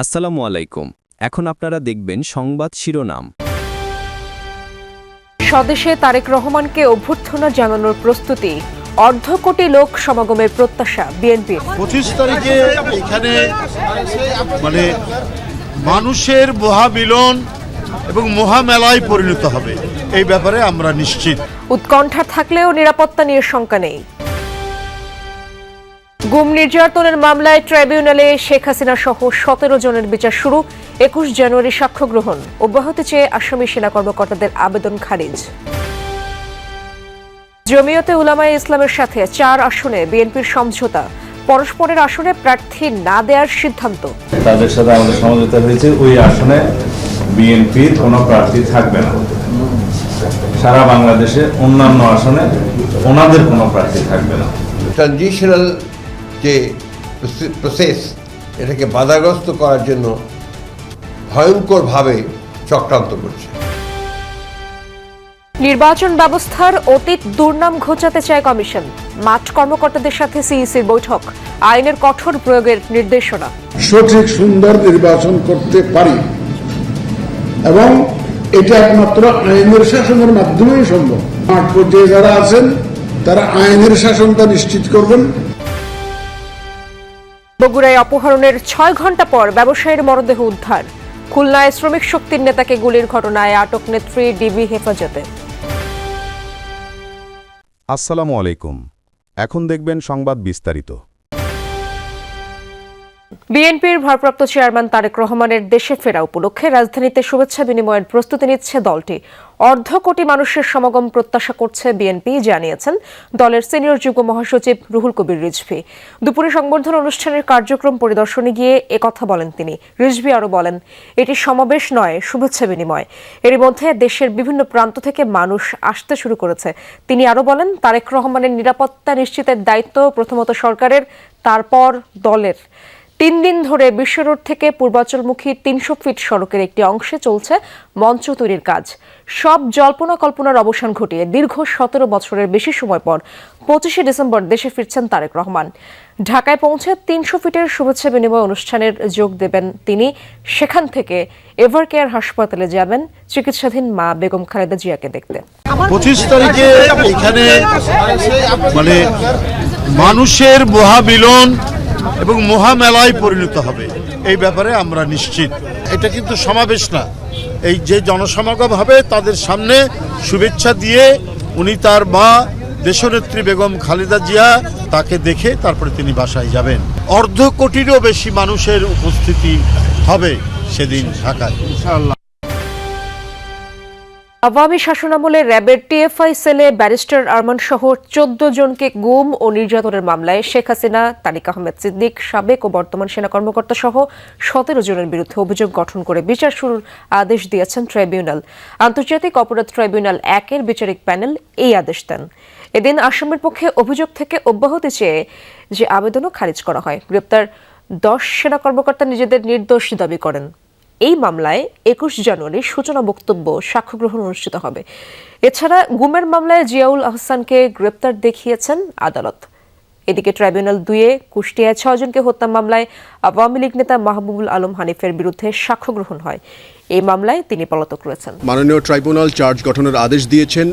আসসালামু আলাইকুম। এখন আপনারা দেখবেন সংবাদ শিরোনাম। স্বদেশে তারেক রহমানকে অভ্যর্থনা জানানোর প্রস্তুতি অর্ধ কোটি লোক সমাগমের প্রত্যাশা বিএনপির পঁচিশ তারিখে এখানে মানে মানুষের মহামিলন এবং মহামেলায় পরিণত হবে। এই ব্যাপারে আমরা নিশ্চিত। উৎকণ্ঠা থাকলেও নিরাপত্তা নিয়ে শঙ্কা নেই। গুম নির্যাতনের মামলায় ট্রাইব্যুনালে শেখ হাসিনা সহ সতেরো জনের বিচার শুরু। একুশ জানুয়ারি সাক্ষ্য গ্রহণ। অব্যাহতি চেয়ে আসামি সেনা কর্মকর্তাদের আবেদন খারিজ। জমিয়তে উলামায়ে ইসলামের সাথে চার আসনে বিএনপির সমঝোতা। পরস্পরের আসনে প্রার্থী না দেওয়ার সিদ্ধান্ত। তাদের সাথে আমাদের সমঝোতা হয়েছে ওই আসনে বিএনপির কোনো প্রার্থী থাকবে না। সারা বাংলাদেশে অন্যান্য আসনে ওনাদের কোনো প্রার্থী থাকবে না। ট্রানজিশনাল যে প্রসেস এটাকে বাধাগ্রস্ত করার জন্য ভয়ঙ্করভাবে চক্রান্ত করছে। নির্বাচন ব্যবস্থার অতীত দুর্নাম ঘোচাতে চায় কমিশন। মাঠ কর্মকর্তাদের সাথে সিইসির বৈঠক আইনের কঠোর প্রয়োগের নির্দেশনা। সঠিক সুন্দর নির্বাচন করতে পারি। এবং এটা একমাত্র আইনের শাসনের মাধ্যমেই সম্ভব। মাঠ পর্যায়ে যারা আছেন তারা আইনের শাসনটা নিশ্চিত করবেন। বগুড়ায় অপহরণের ছয় ঘণ্টা পর ব্যবসায়ীর মরদেহ উদ্ধার। খুলনায় শ্রমিক শক্তির নেতাকে গুলির ঘটনায় আটক নেত্রী ডিবি হেফাজতে। আসসালামু আলাইকুম। এখন দেখবেন সংবাদ বিস্তারিত। বিএনপির ভারপ্রাপ্ত চেয়ারম্যান তারেক রহমানের দেশে ফেরা উপলক্ষে রাজধানীতে শুভেচ্ছা বিনিময়ের প্রস্তুতি নিচ্ছে দলটি। অর্ধ কোটি মানুষের সমাগম প্রত্যাশা করছে বিএনপি, জানিয়েছেন দলের সিনিয়র যুগ্ম মহাসচিব রুহুল কবির রিজভি। দুপুরে সংবর্ধনা অনুষ্ঠানের কার্যক্রম পরিদর্শনে গিয়ে একথা বলেন তিনি। রিজভি আরও বলেন, এটি সমাবেশ নয়, শুভেচ্ছা বিনিময়। এর মধ্যে দেশের বিভিন্ন প্রান্ত থেকে মানুষ আসতে শুরু করেছে। তিনি আরও বলেন, তারেক রহমানের নিরাপত্তা নিশ্চিতের দায়িত্ব প্রথমত সরকারের, তারপর দলের। তিন দিন ধরে বিশ্ব রোড থেকে পূর্বাচলমুখী তিনশো ফিট সড়কের একটি অংশে চলছে মঞ্চ তৈরির কাজ। সব জল্পনা কল্পনার অবসান ঘটিয়ে দীর্ঘ সতেরো বছরের বেশি সময় পর পঁচিশে ডিসেম্বর দেশে ফিরছেন তারেক রহমান। ঢাকায় পৌঁছে তিনশো ফিটের শুভেচ্ছা বিনিময় অনুষ্ঠানের যোগ দেবেন তিনি। সেখান থেকে এভার কেয়ার হাসপাতালে যাবেন চিকিৎসাধীন মা বেগম খালেদা জিয়াকে দেখতে। পঁচিশ তারিখে এখানে মানে মানুষের মহামিলন এবং মহামেলায় পরিণত হবে। এই ব্যাপারে আমরা নিশ্চিত। এটা কিন্তু সমাবেশ না। এই যে জনসমাগম হবে, তাদের সামনে শুভেচ্ছা দিয়ে উনি তার মা, দেশনেত্রী বেগম খালেদা জিয়া, তাকে দেখে তারপরে তিনি বাসায় যাবেন। অর্ধ কোটিরও বেশি মানুষের উপস্থিতি হবে সেদিন ঢাকায়। আওয়ামী শাসনামলে র্যাবের টিএফআই সেলে ব্যারিস্টার আরমান সহ চোদ্দ জনকে গুম ও নির্যাতনের মামলায় শেখ হাসিনা, তারিক আহমেদ সিদ্দিক, সাবেক ও বর্তমান সেনা কর্মকর্তা সহ সতেরো জনের বিরুদ্ধে অভিযোগ গঠন করে বিচার শুরুর আদেশ দিয়েছেন ট্রাইব্যুনাল। আন্তর্জাতিক অপরাধ ট্রাইব্যুনাল একের বিচারিক প্যানেল এই আদেশ দেন। এদিন আসামের পক্ষে অভিযোগ থেকে অব্যাহতি চেয়ে যে আবেদনও খারিজ করা হয়। গ্রেপ্তার দশ সেনা কর্মকর্তা নিজেদের নির্দোষ দাবি করেন। এই মামলায় একুশ জানুয়ারি সূচনা বক্তব্য সাক্ষ্য গ্রহণ অনুষ্ঠিত হবে। এছাড়া গুমের মামলায় জিয়াউল আহসানকে গ্রেপ্তার দেখিয়েছেন আদালত। এদিকে ট্রাইব্যুনাল দুয়ে কুষ্টিয়ায় ছজনকে হত্যা মামলায় আওয়ামী লীগ নেতা মাহবুবুল আলম হানিফের বিরুদ্ধে সাক্ষ্য গ্রহণ হয়। এই মামলায় তিনি পলাতক রয়েছেন। মাননীয় ট্রাইব্যুনাল চার্জ গঠনের আদেশ দিয়েছেন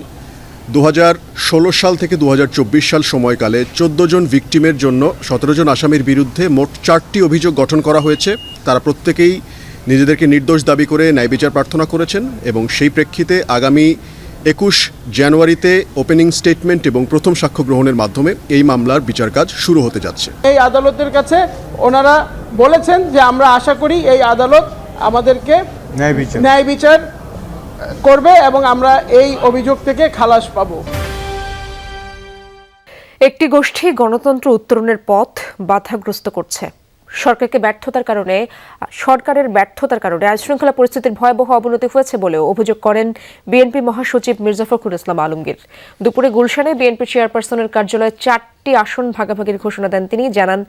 দু হাজার ষোলো সাল থেকে দু হাজার চব্বিশ সাল সময়কালে চোদ্দ জন ভিকটিমের জন্য সতেরো জন আসামির বিরুদ্ধে মোট চারটি অভিযোগ গঠন করা হয়েছে। তারা প্রত্যেকেই নিজেদেরকে নির্দোষ দাবি করে ন্যায় বিচার প্রার্থনা করেছেন এবং সেই প্রেক্ষিতে আগামী একুশ জানুয়ারিতে ওপেনিং স্টেটমেন্ট এবং প্রথম সাক্ষ্য গ্রহণের মাধ্যমে এই মামলার বিচার কাজ শুরু হতে যাচ্ছে। এই আদালতের কাছে ওনারা বলেছেন যে আমরা আশা করি এই আদালত আমাদেরকে ন্যায় বিচার করবে এবং আমরা এই অভিযোগ থেকে খালাস পাবো। একটি গোষ্ঠী গণতন্ত্র উত্তরণের পথ বাধাগ্রস্ত করছে। সরকারকে ব্যর্থতার কারণে, সরকারের ব্যর্থতার কারণে, আইনশৃঙ্খলা পরিস্থিতির ভয়াবহ অবনতি হয়েছে বলেও অভিযোগ করেন বিএনপি মহাসচিব মির্জা ফখরুল ইসলাম আলমগীর। দুপুরে গুলশানে বিএনপি চেয়ারপারসনের কার্যালয়ে চারটি আসন ভাগাভাগির ঘোষণা দেন তিনি। জানান,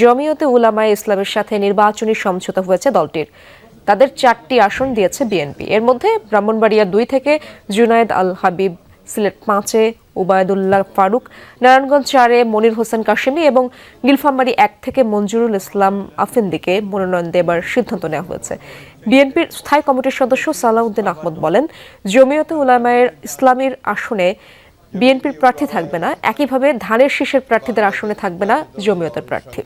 জমিয়তে উলামায়ে ইসলামের সাথে নির্বাচনী সমঝোতা হয়েছে দলটির। তাদের চারটি আসন দিয়েছে বিএনপি। এর মধ্যে ব্রাহ্মণবাড়িয়া দুই থেকে জুনায়েদ আল হাবিব সিলেট পাঁচে উবায়দুল্লাহ ফারুক, নারায়ণগঞ্জ চারে মনির হোসেন কাশেমি এবং নীলফামারী এক থেকে মঞ্জুরুল ইসলাম আফিন্দিকে মনোনয়ন দেবার সিদ্ধান্ত নেওয়া হয়েছে। বিএনপির স্থায়ী কমিটির সদস্য সালাউদ্দিন আহমদ বলেন, জমিয়তে উলামায়ের ইসলামীর আসনে বিএনপির প্রার্থী থাকবে না, একইভাবে ধানের শীষের প্রার্থীদের আসনে থাকবে না জমিয়তের প্রার্থী।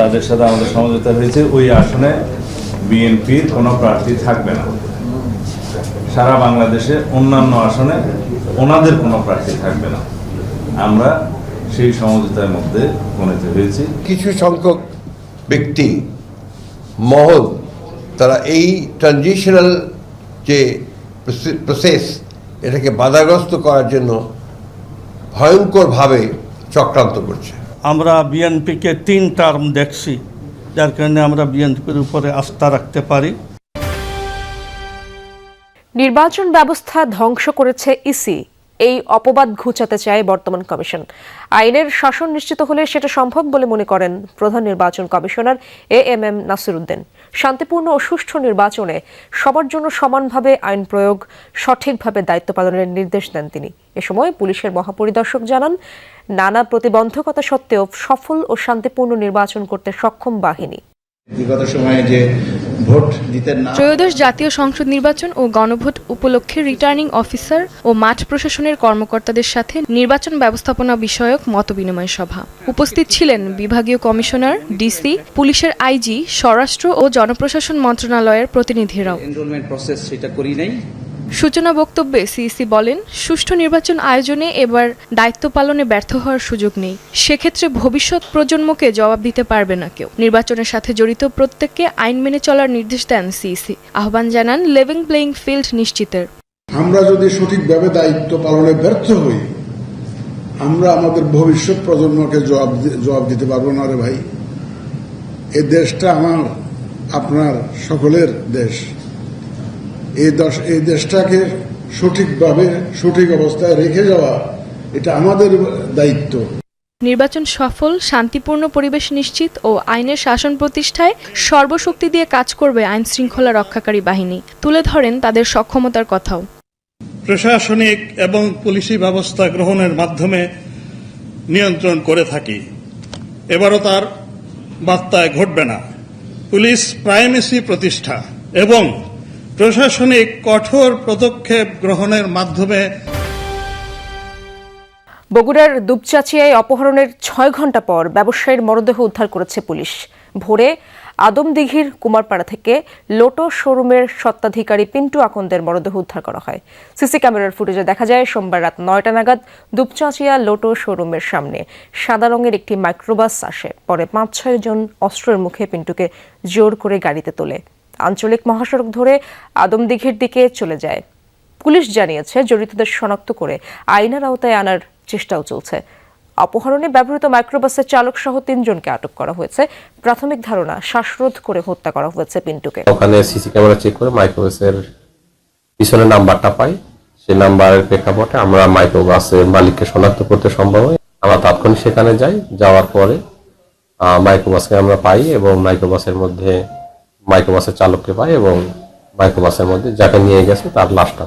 তাদের সাথে আমাদের সমঝোতা হয়েছে, ওই আসনে বিএনপির কোনো প্রার্থী থাকবে না। সারা বাংলাদেশে অন্যান্য আসনে ওনাদের কোনো প্রার্থী থাকবে না। আমরা সেই সমঝোতার মধ্যে উপনীত হয়েছি। কিছু সংখ্যক ব্যক্তি মহল তারা এই ট্রানজিশনাল যে প্রসেস এটাকে বাধাগ্রস্ত করার জন্য ভয়ঙ্করভাবে চক্রান্ত করছে। আমরা বিএনপিকে তিন টার্ম দেখছি যার কারণে আমরা বিএনপির উপরে আস্থা রাখতে পারি। নির্বাচন ব্যবস্থা ধ্বংস করেছে ইসি। এই অপবাদ ঘুচাতে চায় বর্তমান কমিশন। আইনের শাসন নিশ্চিত হলে সেটা সম্ভব বলে মনে করেন প্রধান নির্বাচন commissioner A M M Nasiruddin. শান্তিপূর্ণ ও সুষ্ঠু নির্বাচনে সবার জন্য সমানভাবে আইন প্রয়োগ, সঠিকভাবে দায়িত্ব পালনের নির্দেশ দেন তিনি। এ সময় পুলিশের মহাপরিদর্শক জানান, নানা প্রতিবন্ধকতা সত্ত্বেও সফল ও শান্তিপূর্ণ নির্বাচন করতে সক্ষম বাহিনী। বিগত সময়ে যে ভোট দিতে না ত্রয়োদশ জাতীয় সংসদ নির্বাচন ও গণভোট উপলক্ষে রিটার্নিং অফিসার ও মাঠ প্রশাসনের কর্মকর্তাদের সাথে নির্বাচন ব্যবস্থাপনা বিষয়ক মতবিনিময় সভা। উপস্থিত ছিলেন বিভাগীয় কমিশনার ডিসি পুলিশের আইজি স্বরাষ্ট্র ও জনপ্রশাসন মন্ত্রণালয়ের প্রতিনিধিরাও। এনরোলমেন্ট প্রসেস সেটা করি নাই। সূচনা বক্তব্যে সিইসি বলেন, সুষ্ঠু নির্বাচন আয়োজনে এবার দায়িত্ব পালনে ব্যর্থ হওয়ার সুযোগ নেই। সেক্ষেত্রে ভবিষ্যৎ প্রজন্মকে জবাব দিতে পারবে না কেউ। নির্বাচনের সাথে জড়িত প্রত্যেককে আইন মেনে চলার নির্দেশ দেন সিইসি। আহ্বান জানান লেভিং প্লেইং ফিল্ড নিশ্চিতের। আমরা যদি সঠিকভাবে দায়িত্ব পালনে ব্যর্থ হই, আমরা আমাদের ভবিষ্যৎ প্রজন্মকে জবাব জবাব দিতে পারব না রে ভাই। এই দেশটা আমার, আপনার সকলের দেশ। এই দশ এই দেশটাকে সঠিকভাবে সঠিক অবস্থায় রেখে যাওয়া এটা আমাদের দায়িত্ব। নির্বাচন সফল শান্তিপূর্ণ পরিবেশ নিশ্চিত ও আইনের শাসন প্রতিষ্ঠায় সর্বশক্তি দিয়ে কাজ করবে আইন শৃঙ্খলা রক্ষাকারী বাহিনী। তুলে ধরেন তাদের সক্ষমতার কথাও। প্রশাসনিক এবং পুলিশি ব্যবস্থা গ্রহণের মাধ্যমে নিয়ন্ত্রণ করে থাকি। এবারও তার বার্তায় ঘটবে না। পুলিশ প্রাইমেসি প্রতিষ্ঠা এবং প্রশাসনিক কঠোর পদক্ষেপ গ্রহণের মাধ্যমে বগুড়ার দুপচাচিয়ায় অপহরণের ছয় ঘণ্টা পর ব্যবসায়ীর মরদেহ উদ্ধার করেছে পুলিশ। ভোরে আদমদিঘির কুমারপাড়া থেকে লোটো শোরুমের স্বত্বাধিকারী পিন্টু আকন্দের মরদেহ উদ্ধার করা হয়। সিসি ক্যামেরার ফুটেজে দেখা যায়, সোমবার রাত নয়টা নাগাদ দুপচাচিয়া লোটো শোরুমের সামনে সাদা রঙের একটি মাইক্রোবাস আসে। পরে পাঁচ ছয় জন অস্ত্রের মুখে পিন্টুকে জোর করে গাড়িতে তোলে। আঞ্চলিক মহাসড়ক ধরে আদমদিঘির দিকে চলে যায়। পুলিশ জানিয়েছে, জড়িতদের শনাক্ত করে আইনের আওতায় আনার চেষ্টাও চলছে। অপহরণে ব্যবহৃত মাইক্রোবাসের চালক সহ তিনজনকে আটক করা হয়েছে। প্রাথমিক ধারণা, শ্বাসরোধ করে হত্যা করা হয়েছে পিন্টুকে। ওখানে সিসি ক্যামেরা চেক করে মাইক্রোবাসের পিছনে নাম্বারটা পাই। সেই নাম্বারের প্রেক্ষাপটে আমরা মাইক্রোবাসের মালিককে শনাক্ত করতে সম্ভব হয়। আমরা তাৎক্ষণিক সেখানে যাই, যাওয়ার পরে মাইক্রোবাসকে আমরা পাই এবং মাইক্রোবাসের মধ্যে মাইক্রোবাসের চালককে পায় এবং মাইক্রোবাসের মধ্যে যাকে নিয়ে গেছে তার লাশটা।